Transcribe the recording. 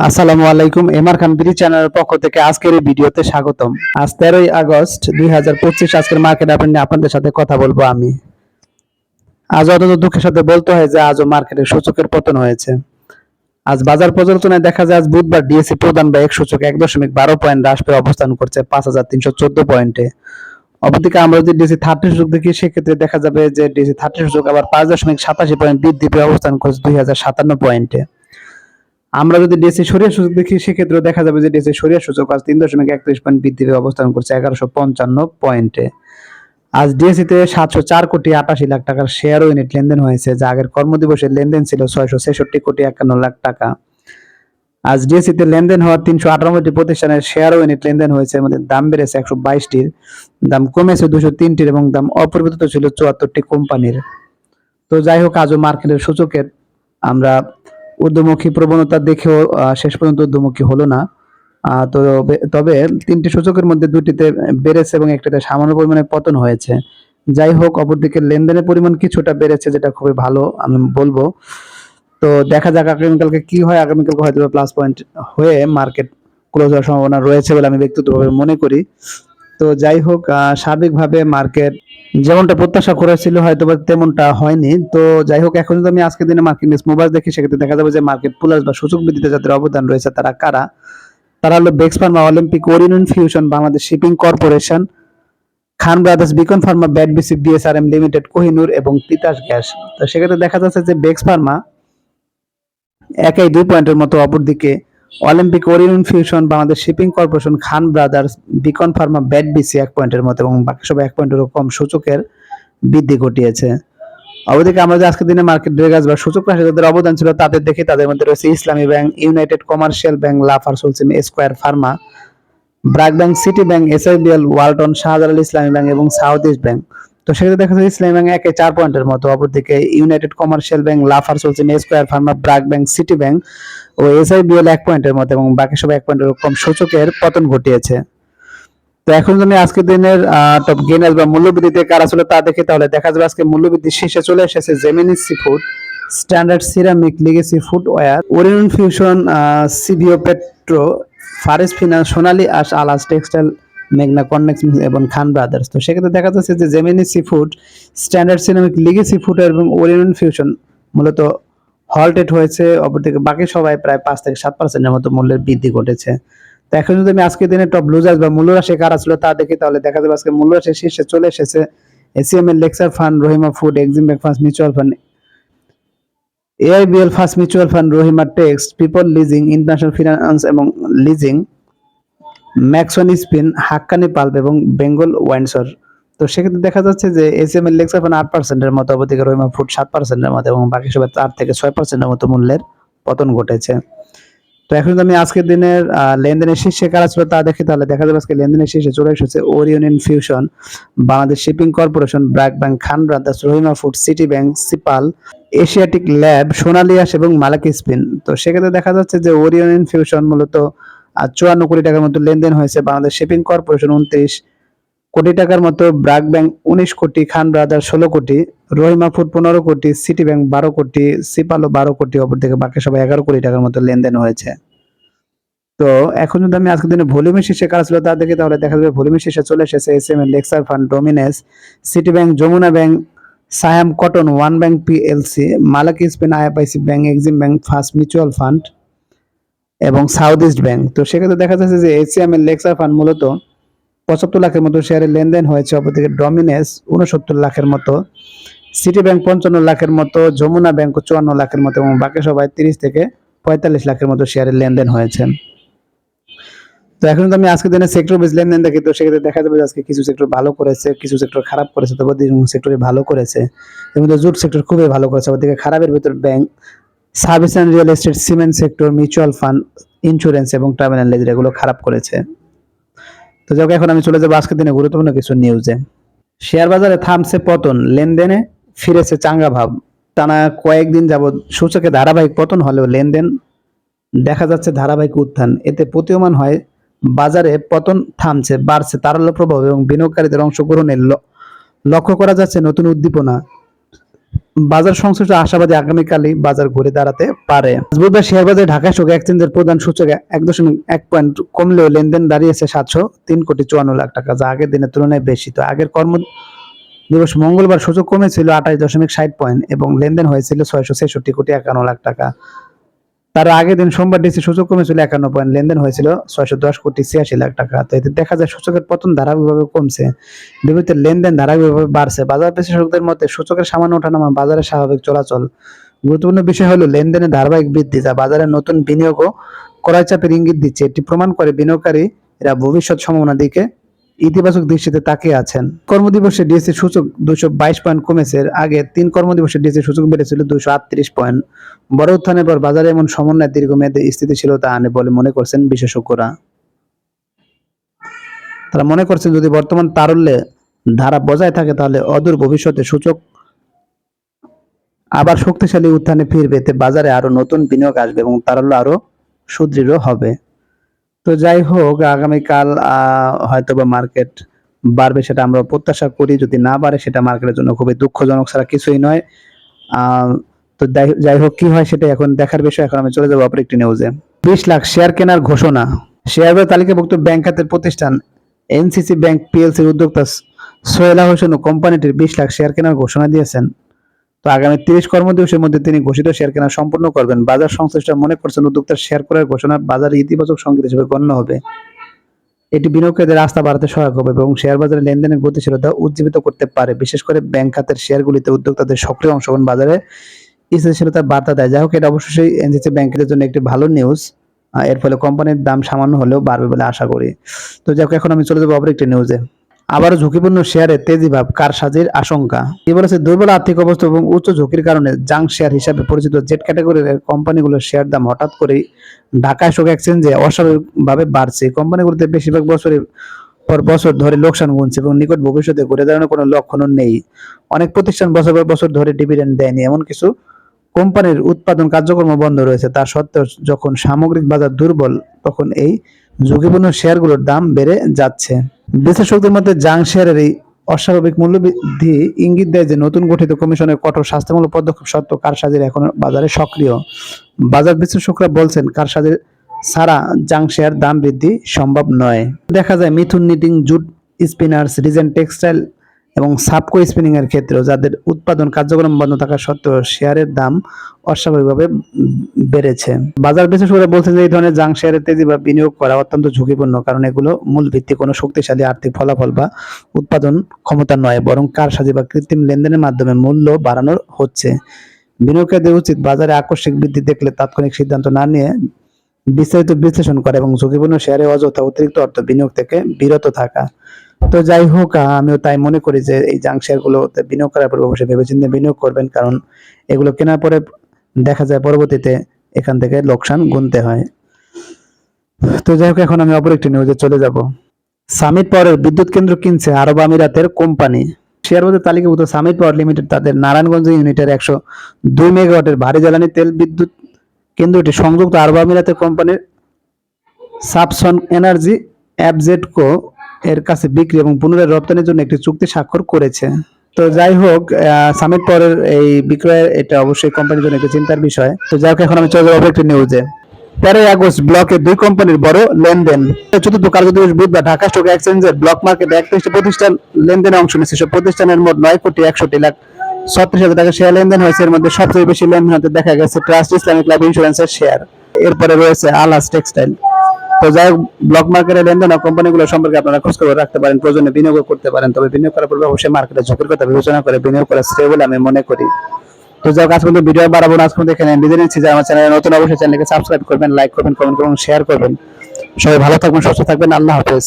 আসসালামু আলাইকুম, এমআর খান বিডি চ্যানেলের পক্ষ থেকে আজকের এই ভিডিওতে স্বাগতম। আজ তেরোই আগস্ট দুই হাজার পঁচিশ, আজকের মার্কেট আপনি আপনাদের সাথে কথা বলব আমি। আজ অত্যন্ত দুঃখের সাথে বলতে হয় যে আজও মার্কেটে সূচকের পতন হয়েছে। আজ বাজার পর্যালোচনায় দেখা যায় আজ বুধবার ডিএসসি প্রধান বা এক সূচক এক দশমিক বারো পয়েন্ট হ্রাস পেয়ে অবস্থান করছে পাঁচ হাজার তিনশো চোদ্দ পয়েন্টে। অপরদিকে আমরা যদি ডিএসসি থার্টি সূচক দেখি, সেক্ষেত্রে দেখা যাবে যে ডিএসসি থার্টি সূচক আবার পাঁচ দশমিক সাতাশি পয়েন্ট বৃদ্ধি পেয়ে অবস্থান করছে দুই হাজার সাতান্ন পয়েন্টে। আমরা যদি ডিএসসি সরিয়া সূচক দেখি সেক্ষেত্রে দেখা যাবে যে ডিএসসি সরিয়া সূচক আজ তিন দশমিক একত্রিশ পয়েন্ট বৃদ্ধি পেয়ে অবস্থান করছে এগারোশো পঞ্চান্ন পয়েন্টে। আজ ডিএসসি তে সাতশো চার কোটি আটাশি লাখ টাকার শেয়ার ইউনিট লেনদেন হয়েছে, যা আগের কর্মদিবসের লেনদেন ছিল ছয়শো ছেষট্টি কোটি একান্ন লাখ টাকা। আজ ডিএসসি তে লেনদেন হওয়া তিনশো আটানব্বইটি প্রতিষ্ঠানের শেয়ার ইউনিট লেনদেন হয়েছে মধ্যে দাম বেড়েছে একশো বাইশটির। দাম কমেছে দুশো তিনটির এবং দাম অপরিবর্তিত ছিল চুয়াত্তরটি কোম্পানির। তো যাই হোক, আজও মার্কেটের সূচকের আমরা ঊর্ধ্বমুখী প্রবণতা দেখেও শেষ পর্যন্ত ঊর্ধ্বমুখী হলো না। তো তবে তিনটি সূচকের মধ্যে দুটিতে বেড়েছে এবং একটিতে সামান্য পরিমাণে পতন হয়েছে। যাই হোক অপরদিকে লেনদেনের পরিমাণ কিছুটা বেড়েছে যেটা খুবই ভালো আমি বলব। তো দেখা যাক আগামীকালকে কি হয়। আগামীকালকে হয়তো প্লাস পয়েন্ট হয়ে মার্কেট ক্লোজ হওয়ার সম্ভাবনা রয়েছে বলে আমি ব্যক্তিগতভাবে মনে করি। তো যাই হোক আহ, সার্বিকভাবে মার্কেট যেমনটা প্রত্যাশা করেছিল হয়তো বা তেমনটা হয়নি। তো যাই হোক, এখন যদি আমি আজকের দিনে মার্কেট নিউজ মোবাইল দেখি, সেক্ষেত্রে দেখা যাবে যে মার্কেট প্লাস বা সূচক বৃদ্ধিতে যাদের অবদান রয়েছে, তারা কারা? তারা হলো Bex pharma Olympic Orion fusion Bangladesh shipping corporation Khan brothers Beacon pharma BAT BC BSRM limited Kohinoor এবং তিতাস গ্যাস তো সেক্ষেত্রে দেখা যাচ্ছে যে বেক্স ফার্মা একাই দুই পয়েন্টের মতো অপরদিকে Olympic Orion fusion, Bangladesh shipping corporation, Khan brothers, Beacon pharma, BAT BC এক পয়েন্টের মতো এবং বাকি সব এক পয়েন্টেরও কম সূচকের বৃদ্ধি ঘটিয়েছে। অবদিকে আমরা যে আজকের দিনে মার্কেট ড্রেগাস বা সূচক রাশি যাদের অবদান ছিল তাদের দেখি তাদের মধ্যে রয়েছে Islami bank, United commercial bank Lafarge Holcim Square pharma, BRAC bank, City bank, SIBL, Walton, Shahjalal Islami bank এবং সাউথ ইস্ট ব্যাংক। তো সেক্ষেত্রে দেখা যায় ইসলামী ব্যাংক একে চার পয়েন্টের মতো। অপরদিকে United commercial bank Lafarge Holcim Square pharma BRAC bank City bank ও এসআইবিএল এক পয়েন্টের মতো এবং বাকি সব এক পয়েন্টের কম সূচকের পতন ঘটিয়েছে। তো এখন যদি আজকের দিনের টপ গেনার বা মূল্যবৃদ্ধিতে কারা ছিল তা দেখি তাহলে দেখা যাবে আজকে মূল্যবৃদ্ধি শীর্ষে চলে এসেছে Gemini sea food standard ceramic legacy food footwear Orion fusion CVO petro ফারেস finance Sonali আশ আলাস টেক্সটাইল মেঘনা কন্নেক্স এবং খান ব্রাদার্স। তো সেক্ষেত্রে দেখা যাচ্ছে যে Gemini Sea Food Standard Ceramic Legacy Footwear এবং ওরিয়ন ফিউশন মূলত হলটেড হয়েছে। অপরদিকে বাকি সবাই প্রায় পাঁচ থেকে সাত পার্সেন্টের মতো মূল্যের বৃদ্ধি ঘটেছে। তো এখন যদি আমি আজকের দিনে টপ লুজার্স বা মূল্যরাশি কারা ছিল তা দেখি, তাহলে দেখা যাবে আজকে মূল্যরাশি শীর্ষে চলে এসেছে। এসিএম এর Lexar fund Rahima food Exim bank fund mutual fund AIBL first mutual fund Rahima text people leasing international finance এবং leasing Maxon spin, Hakkani pulp এবং বেঙ্গল ওয়াইনসর। তো সেক্ষেত্রে দেখা যাচ্ছে যে এসিএম এর লেক্সার ফান্ড আট পার্সেন্টের মতো অবদিকে রহিমা ফুড সাত পার্সেন্টের মতো এবং বাকি সবাই চার থেকে ছয় পার্সেন্টের মতো মূল্যের পতন ঘটেছে। তো এখন আমি আজকের দিনের লেনদেনের শীর্ষে কারা ছিল তা দেখি, তাহলে দেখা যাবে আজকে লেনদেনের শীর্ষে চলে এসেছে Orion infusion Bangladesh shipping corporation BRAC bank Khan brothers, Rahima food City bank সিপাল Asiatic lab সোনালিয়াস এবং মালাকি স্পিন। তো সেক্ষেত্রে দেখা যাচ্ছে যে ওরিয়ন ইনফিউশন মূলত চুয়ান্ন কোটি টাকার মতো লেনদেন হয়েছে বাংলাদেশ শিপিং কর্পোরেশন উনত্রিশ কোটি টাকার মতো ব্র্যাক ব্যাংক উনিশ কোটি, খান ব্রাদার ষোলো কোটি, রহিমা ফুড পনেরো কোটি, সিটি ব্যাংক বারো কোটি, সিপালো বারো কোটি অপর থেকে বাকি সবাই এগারো কোটি টাকার মতো লেনদেন হয়েছে। তো এখন যদি আমি আজকের দিনে ভলিউমের শীর্ষে কারা ছিল তা দেখি, তাহলে দেখা যাবে ভলিউমের শীর্ষে চলে এসেছে S M Lexar fund ডোমিনেস City bank Jamuna bank Saiham cotton One bank PLC Malek spin IFIC bank Exim bank first mutual fund এবং সাউথ ইস্ট ব্যাংক তো সেক্ষেত্রে দেখা যাচ্ছে যে এসিএম এর লেক্সার ফান্ড মূলত পঁচাত্তর লাখের মতো শেয়ারের লেনদেন হয়েছে, অপরদিকে ডমিনেস উনসত্তর লাখের মতো সিটি ব্যাংক পঞ্চান্ন লাখের মতো যমুনা ব্যাংক চুয়ান্ন লাখের মতো এবং বাকি সবাই তিরিশ থেকে পঁয়তাল্লিশ লাখের মতো শেয়ারের লেনদেন হয়েছে। তো এখন যদি আমি আজকের দিনে সেক্টর বেস লেনদেন দেখি, তো সেক্ষেত্রে দেখা যাবে আজকে কিছু সেক্টর ভালো করেছে, কিছু সেক্টর খারাপ করেছে তবে সেক্টরে ভালো করেছে। মধ্যে জুট সেক্টর খুবই ভালো করেছে ওদিকে খারাপের ভিতর bank service and real estate cement sector, mutual fund, insurance এবং টার্মিনাল লেজার এগুলো খারাপ করেছে। তো যাক এখন আমি চলে যাব আজকের দিনে গুরুত্বপূর্ণ কিছু নিউজে শেয়ার বাজারে থামছে পতন, লেনদেনে ফিরেছে চাঙ্গা ভাব। টানা কয়েকদিন যাবৎ সূচকে ধারাবাহিক পতন হলেও লেনদেন দেখা যাচ্ছে ধারাবাহিক উত্থান। এতে প্রতীয়মান হয়, বাজারে পতন থামছে, বাড়ছে তারল্য প্রভাব এবং বিনিয়োগকারীদের অংশগ্রহণের লক্ষ্য করা যাচ্ছে নতুন উদ্দীপনা। বাজার সংশ্লিষ্ট আশাবাদী আগামীকালই বাজার ঘুরে দাঁড়াতে পারে। বুধবার শেয়ারবাজারে ঢাকা স্টক এক্সচেঞ্জের প্রধান সূচকে এক দশমিক এক পয়েন্ট কমলেও লেনদেন দাঁড়িয়েছে সাতশো তিন কোটি চুয়ান্ন লাখ টাকা, যা আগের দিনের তুলনায় বেশি। তো আগের কর্ম দিবস মঙ্গলবার সূচক কমেছিল আঠাশ দশমিক ষাট পয়েন্ট এবং লেনদেন হয়েছিল ছয়শো ছেষট্টি কোটি একান্ন লাখ টাকা। তার আগের দিন সোমবার ডিসি সূচক কমেছিল একান্ন পয়েন্ট, লেনদেন হয়েছিল ছয়শো দশ কোটি ছিয়াশি লাখ টাকা। তো এতে দেখা যায় সূচকের পতন ধারাবাহিকভাবে কমছে। বিপরীতে লেনদেন ধারাবাহিকভাবে বাড়ছে। বাজার বিশ্লেষকদের মতে, সূচকের সামান্য ওঠানামা বাজারের স্বাভাবিক চলাচল। গুরুত্বপূর্ণ বিষয় হলো লেনদেনের ধারাবাহিক বৃদ্ধি, যা বাজারে নতুন বিনিয়োগ ও চাপের ইঙ্গিত দিচ্ছে। এটি প্রমাণ করে বিনিয়োগকারীরা ভবিষ্যৎ সম্ভাবনার দিকে ইতিবাচক দৃষ্টিতে তাকিয়ে আছেন। কর্মদিবসে ডিএসসি সূচক দুশো বাইশ পয়েন্ট কমেছে। আগে তিন কর্মদিবসে ডিএসসি সূচক বেড়েছিল দুশো আটত্রিশ পয়েন্ট। বড় উত্থানের পর বাজারে এমন সমন্বয় দীর্ঘমেয়াদী স্থিতিশীলতা আনে বলে মনে করছেন বিশেষজ্ঞরা। তারা মনে করছেন, যদি বর্তমান তারল্যে ধারা বজায় থাকে, তাহলে অদূর ভবিষ্যতে সূচক আবার শক্তিশালী উত্থানে ফিরবে। এতে বাজারে আরও নতুন বিনিয়োগ আসবে এবং তারল্য আরও সুদৃঢ় হবে। তো যাই হোক, আগামীকাল হয়তো বা মার্কেট বাড়বে সেটা আমরা প্রত্যাশা করি। যদি না বাড়ে, সেটা মার্কেটের জন্য খুবই দুঃখজনক ছাড়া কিছুই নয়। তো যাই- হোক, কি হয় সেটা এখন দেখার বিষয়। এখন আমি চলে যাব অপর একটি নিউজে বিশ লাখ শেয়ার কেনার ঘোষণা। শেয়ার বাজার তালিকাভুক্ত ব্যাংক খাতের প্রতিষ্ঠান এনসিসি ব্যাংক পিএলসির উদ্যোক্তা সোহেলা হোসেন ও কোম্পানিটির বিশ লাখ শেয়ার কেনার ঘোষণা দিয়েছেন। তো আগামী তিরিশ কর্মদিবসের মধ্যে তিনি ঘোষিত শেয়ার কেনা সম্পূর্ণ করবেন। বাজার সংশ্লিষ্ট মনে করছেন উদ্যোক্তার শেয়ার করার ঘোষণা বাজারে ইতিবাচক সংকেত হিসেবে গণ্য হবে। এটি বিনিয়োগকারীদের আস্থা বাড়াতে সহায়ক হবে এবং শেয়ার বাজারে লেনদেনের গতিশীলতা উজ্জীবিত করতে পারে। বিশেষ করে ব্যাংক খাতের শেয়ারগুলিতে উদ্যোক্তাদের সক্রিয় অংশগ্রহণ বাজারে স্থিতিশীলতার বার্তা দেয়। যাই হোক, এটা অবশ্যই এনসিসি ব্যাংকের জন্য একটি ভালো নিউজ। এর ফলে কোম্পানির দাম সামান্য হলেও বাড়বে বলে আশা করি। তো যাই হোক, এখন আমি চলে যাব অপর একটি নিউজে। আবারও ঝুঁকিপূর্ণ শেয়ারে তেজি ভাব, কারসাজির আশঙ্কা। কি বলেছে, দুর্বল আর্থিক অবস্থা এবং উচ্চ ঝুঁকির কারণে জাং শেয়ার হিসাবে পরিচিত জেট ক্যাটাগরির কোম্পানিগুলোর শেয়ার দাম হঠাৎ করে ঢাকা স্টক এক্সচেঞ্জে অস্বাভাবিকভাবে বাড়ছে। কোম্পানিগুলোতে বেশিরভাগ বছরে পর বছর ধরে লোকসান গুনছে এবং নিকট ভবিষ্যতে ঘুরে দাঁড়ানোর কোনো লক্ষণও নেই। অনেক প্রতিষ্ঠান বছর পর বছর ধরে ডিভিডেন্ড দেয়নি, এমন কিছু কোম্পানির উৎপাদন কার্যক্রম বন্ধ রয়েছে। তা সত্ত্বেও যখন সামগ্রিক বাজার দুর্বল, তখন এই ঝুঁকিপূর্ণ শেয়ারগুলোর দাম বেড়ে যাচ্ছে। বিশ্লেষকদের মধ্যে জাং শেয়ারের এই অস্বাভাবিক মূল্যবৃদ্ধি ইঙ্গিত দেয় যে নতুন গঠিত কমিশনের কঠোর স্বাস্থ্যমূলক পদক্ষেপ সত্ত্বেও কারসাজির এখন বাজারে সক্রিয়। বাজার বিশ্লেষকরা বলছেন কারসাজির ছাড়া জাং শেয়ার দাম বৃদ্ধি সম্ভব নয়। দেখা যায়, Mithun, knitting, jute, spinners, Regent, textile এবং সাবকো স্পিনিং এর ক্ষেত্রেও যাদের উৎপাদন কার্যক্রম বন্ধ থাকা সত্ত্বেও শেয়ারের দাম অস্বাভাবিকভাবে বেড়েছে। বাজার বিশেষজ্ঞরা বলছেন যে এই ধরনের জাং শেয়ারে তেজি বা বিনিয়োগ করা অত্যন্ত ঝুঁকিপূর্ণ কারণ এগুলো মূল ভিত্তি কোনো শক্তিশালী আর্থিক ফলাফল বা উৎপাদন ক্ষমতা নয়, বরং কারসাজি বা কৃত্রিম লেনদেনের মাধ্যমে মূল্য বাড়ানো হচ্ছে। বিনিয়োগকারীদের উচিত বাজারে আকস্মিক বৃদ্ধি দেখলে তাৎক্ষণিক সিদ্ধান্ত না নিয়ে বিস্তারিত বিশ্লেষণ করা এবং ঝুঁকিপূর্ণ শেয়ারে অযথা অতিরিক্ত অর্থ বিনিয়োগ থেকে বিরত থাকা। তো যাই হোক আমিও তাই মনে করি যে এই জাং শেয়ারগুলোতে বিনিয়োগ করার পর অবশ্যই ভেবেচিন্তে বিনিয়োগ করবেন, কারণ এগুলো কেনার পরে দেখা যায় পরবর্তীতে এখান থেকে লোকসান গুনতে হয়। তো যাই হোক, এখন আমি অপর একটি নিউজে চলে যাব। সামিট পাওয়ারের বিদ্যুৎ কেন্দ্র কিনছে আরব আমিরাতের কোম্পানি। শেয়ার বাজার তালিকাভুক্ত সামিট পাওয়ার লিমিটেড তাদের নারায়ণগঞ্জ ইউনিটের একশো দুই মেগাওয়াটের ভারী জ্বালানি তেল বিদ্যুৎ কেন্দ্রটি সংযুক্ত আরব আমিরাতের কোম্পানির সাবসন এনার্জি অ্যাবজেটকো এর কাছে বিক্রি এবং পুনরায় রপ্তানির জন্য একটি চুক্তি স্বাক্ষর করেছে। তো যাই হোক সামিট পরের এই বিক্রয়ের এটা অবশ্যই কোম্পানির জন্য একটি চিন্তার বিষয়। তো যাই হোক, এখন আমি চলে যাব একটি নিউজে তেরোই আগস্ট ব্লকে দুই কোম্পানির বড় লেনদেন। চতুর্থ কার্যদিবস বুধবার ঢাকা স্টক এক্সচেঞ্জের ব্লক মার্কেটে একত্রিশটি প্রতিষ্ঠান লেনদেনে অংশ নিচ্ছে সব প্রতিষ্ঠানের মোট নয় কোটি একষট্টি লাখ ছত্রিশ হাজার টাকা শেয়ার লেনদেন হয়েছে। এর মধ্যে সবচেয়ে বেশি লেনদেন হতে দেখা গেছে ট্রাস্ট ইসলামিক লাইফ ইন্স্যুরেন্সের শেয়ার এরপরে রয়েছে আলাস টেক্সটাইল তো যাই হোক ব্লক মার্কেটের লেনদেন ও কোম্পানিগুলো সম্পর্কে আপনারা খোঁজ খবর রাখতে পারেন, প্রয়োজনে বিনিয়োগ করতে পারেন। তবে বিনিয়োগ করার পূর্বে অবশ্যই মার্কেটের ঝুঁকির কথা বিবেচনা করে বিনিয়োগ করা শ্রেয় বলে আমি মনে করি। তো যাই হোক, আজ পর্যন্ত ভিডিও বাড়াবো না পর্যন্ত এখানে বিদায় নিচ্ছি। যে আমার চ্যানেলে নতুন, অবশ্যই চ্যানেলকে সাবস্ক্রাইব করবেন লাইক করবেন কমেন্ট করবেন শেয়ার করবেন। সবাই ভালো থাকবেন, সুস্থ থাকবেন, আল্লাহ হাফেজ।